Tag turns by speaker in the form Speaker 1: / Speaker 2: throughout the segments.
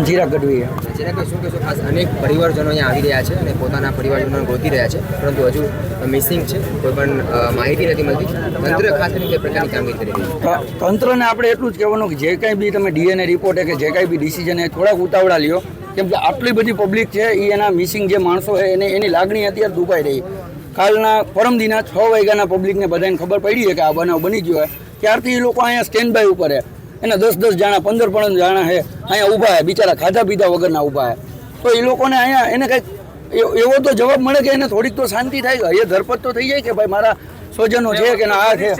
Speaker 1: જીરા ગઢવી
Speaker 2: જીરા શું કહેશો? ખાસ અનેક પરિવારજનો અહીંયા આવી રહ્યા છે અને પોતાના પરિવારજનોને ગોતી રહ્યા છે. પરંતુ હજુ મિસિંગ છે. કોઈ પણ માહિતી નથી મળતી. તંત્ર ખાસ કરીને કઈ પ્રકારની કામગીરી કરી રહી છે?
Speaker 1: તંત્રને આપણે એટલું જ કહેવાનું કે જે કાંઈ બી તમે ડીએનએ રિપોર્ટ કે જે કાંઈ બી ડિસિઝન એ થોડાક ઉતાવળા લ્યો. કેમ કે આટલી બધી પબ્લિક છે એ એના મિસિંગ જે માણસો છે એને એની લાગણી અત્યારે દુભાઈ રહી. કાલના પરમદિના છ વાગ્યાના પબ્લિકને બધાને ખબર પડી છે કે આ બનાવ બની ગયો હોય ત્યારથી એ લોકો અહીંયા સ્ટેન્ડ બાય ઉપર છે. એના દસ દસ જાણા પંદર પંદર જાણા છે અહીંયા ઊભા છે બિચારા ખાધા પીધા વગરના ઊભા છે તો એ લોકોને અહીંયા એને કંઈક એવો- તો જવાબ મળે કે એને થોડીક તો શાંતિ થાય એ ધરપત તો થઈ જાય કે ભાઈ મારા સ્વજનો છે કે ના આ છે.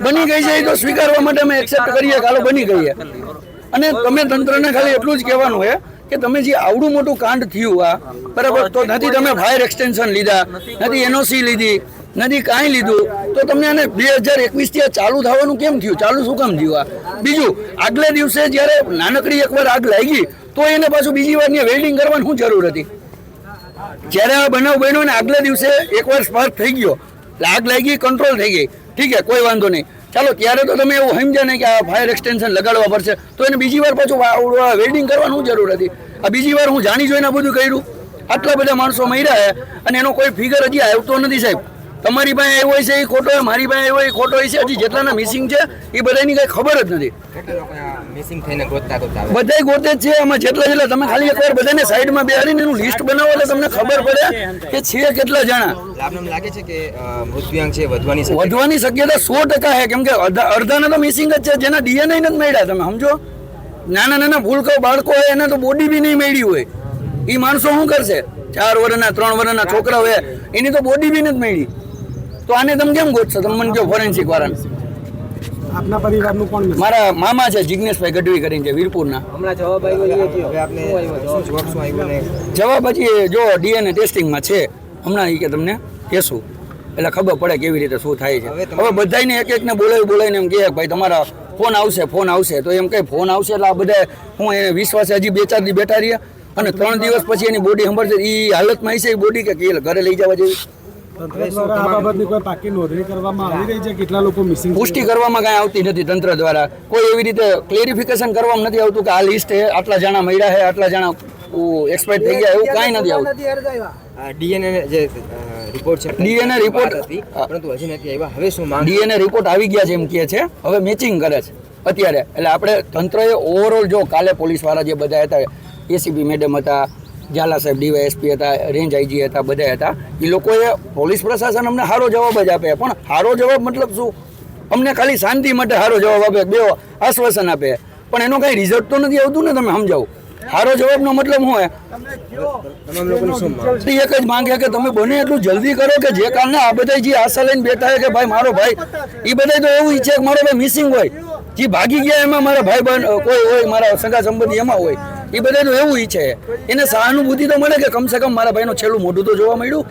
Speaker 1: બની ગઈ છે એ તો સ્વીકારવા માટે અમે એક્સેપ્ટ કરીએ કે હાલો બની ગઈ છે અને તમે તંત્રને ખાલી એટલું જ કહેવાનું છે કે તમે જે આવડું મોટું કાંડ થયું આ બરાબર તો નથી તમે ફાયર એક્સટેન્શન લીધા નથી એનઓસી લીધી નથી કાંઈ લીધું તો તમને આને બે હજાર એકવીસથી આ ચાલુ થવાનું કેમ થયું? ચાલુ શું કામ થયું આ? બીજું, આગલે દિવસે જ્યારે નાનકડી એકવાર આગ લાગી, તો એને પાછું બીજી વાર વેલ્ડિંગ કરવાની શું જરૂર હતી? જ્યારે આ બનાવ બન્યો ને આગલા દિવસે એકવાર સ્પાર્ક થઈ ગયો આગ લાગી કંટ્રોલ થઈ ગઈ. ઠીક છે, કોઈ વાંધો નહીં. ચાલો, ત્યારે તો તમે એવું સમજ્યા ને કે આ ફાયર એક્સટેન્શન લગાડવા પડશે, તો એને બીજી વાર પાછું વેલ્ડિંગ કરવાનું શું જરૂર હતી? આ બીજી વાર હું જાણી જોઈને બધું કર્યું. આટલા બધા માણસો મર્યા અને એનો કોઈ ફિગર હજી આવતો નથી સાહેબ. તમારી પાસે આવ્યો હોય છે એ ખોટો મારી પાસે આવ્યો એ ખોટો છે હજી જેટલાના મિસિંગ છે એ બધાની કઈ ખબર જ નથી. બધાય ગોતે છે આમાં જેટલા જેટલા તમે ખાલી એકવાર બધાને સાઈડમાં બેહાડીને એનું લિસ્ટ બનાવો એટલે તમને ખબર પડે કે છે કેટલા જણા.
Speaker 2: એમ વધવાની શક્યતા?
Speaker 1: સો ટકા છે કેમ કે અડધા અડધાના તો મિસિંગ જ છે જેના ડીએનએ નથી મળ્યા તમે સમજો? નાના નાના ભૂલકો બાળકો હોય એને તો બોડી બી નહીં મળી હોય. એ માણસો શું કરશે? ચાર વર્ષના ત્રણ વર્ષના છોકરા હોય એની તો બોડી બી નથી મળી. તો આને તમે કેમ ગોતશો? તમે મને કહો ફોરેન્સિક વાળાને.
Speaker 3: આપના પરિવારનું કોણ
Speaker 1: મારા મામા છે જિગ્નેશભાઈ ગઢવી કરીને છે વીરપુરના.
Speaker 2: હમણાં જવાબ આવ્યો
Speaker 1: હજી જો ડીએનએ ટેસ્ટિંગમાં છે. હમણાં એ કે તમને કહેશું. એટલે ખબર પડે કેવી રીતે શું થાય છે.
Speaker 2: હવે
Speaker 1: બધાને એક એકને બોલાવી બોલાવીને એમ કહે કે ભાઈ તમારા ફોન આવશે ફોન આવશે. તો એમ કહે ફોન આવશે એટલે આ બધા હું એને વિશ્વાસે હજી બે ચાર દી બેઠા રહ્યા. અને ત્રણ દિવસ પછી એની બોડી સંભળશે. એ હાલતમાં હશે એ બોડી કે કે ઘરે લઈ જવા જેવી.
Speaker 3: તંત્ર દ્વારા આ બાબતની કોઈ પાકી નોંધણી કરવામાં આવી રહી છે? કેટલા લોકો મિસિંગ
Speaker 1: પુષ્ટિ કરવામાં કાંઈ આવતી નથી તંત્ર દ્વારા. કોઈ એવી રીતે ક્લેરિફિકેશન કરવામાં નથી આવતું કે આ લિસ્ટ છે આટલા જણા મળ્યા છે આટલા જણા એક્સપાયર થઈ ગયા એવું કાંઈ નથી આવતું
Speaker 2: ડીએનએ જે રિપોર્ટ છે
Speaker 1: ડીએનએ
Speaker 2: રિપોર્ટ હતી, પરંતુ હજી નથી આવ્યા. હવે શું માંગ
Speaker 1: ડીએનએ રિપોર્ટ આવી ગયા છે એમ કહે છે. હવે મેચિંગ કરે છે. અત્યારે એટલે આપણે તંત્રએ ઓવરઓલ જો કાલે પોલીસવાળા જે બધા હતા એસીબી મેડમ હતા ઝાલા સાહેબ, ડીવાયએસપી હતા, રેન્જ આઈજી હતા, બધા હતા. એ લોકોએ પોલીસ પ્રશાસન અમને સારો જવાબ જ આપે પણ સારો જવાબ મતલબ શું? અમને ખાલી શાંતિ માટે સારો જવાબ આપે, બે આશ્વાસન આપે. પણ એનો કાંઈ રિઝલ્ટ તો નથી આવતું ને તમે સમજાવો. સારો જવાબનો મતલબ શું હે એક જ માંગે કે તમે બને એટલું જલ્દી કરો કે જે કારણે આ બધા જે આશા લઈને બેઠા કે ભાઈ, મારો ભાઈ એ બધા તો એવું ઈચ્છે કે મારો ભાઈ મિસિંગ હોય. જે ભાગી ગયા એમાં મારા ભાઈ બહેન કોઈ હોય, મારા સગા સંબંધી એમાં હોય. એ બધા તો એવું ઈચ્છે એને સહાનુભૂતિ તો મળે કે કમસે કમ મારા ભાઈનો છેલ્લું મોઢું તો જોવા મળ્યું.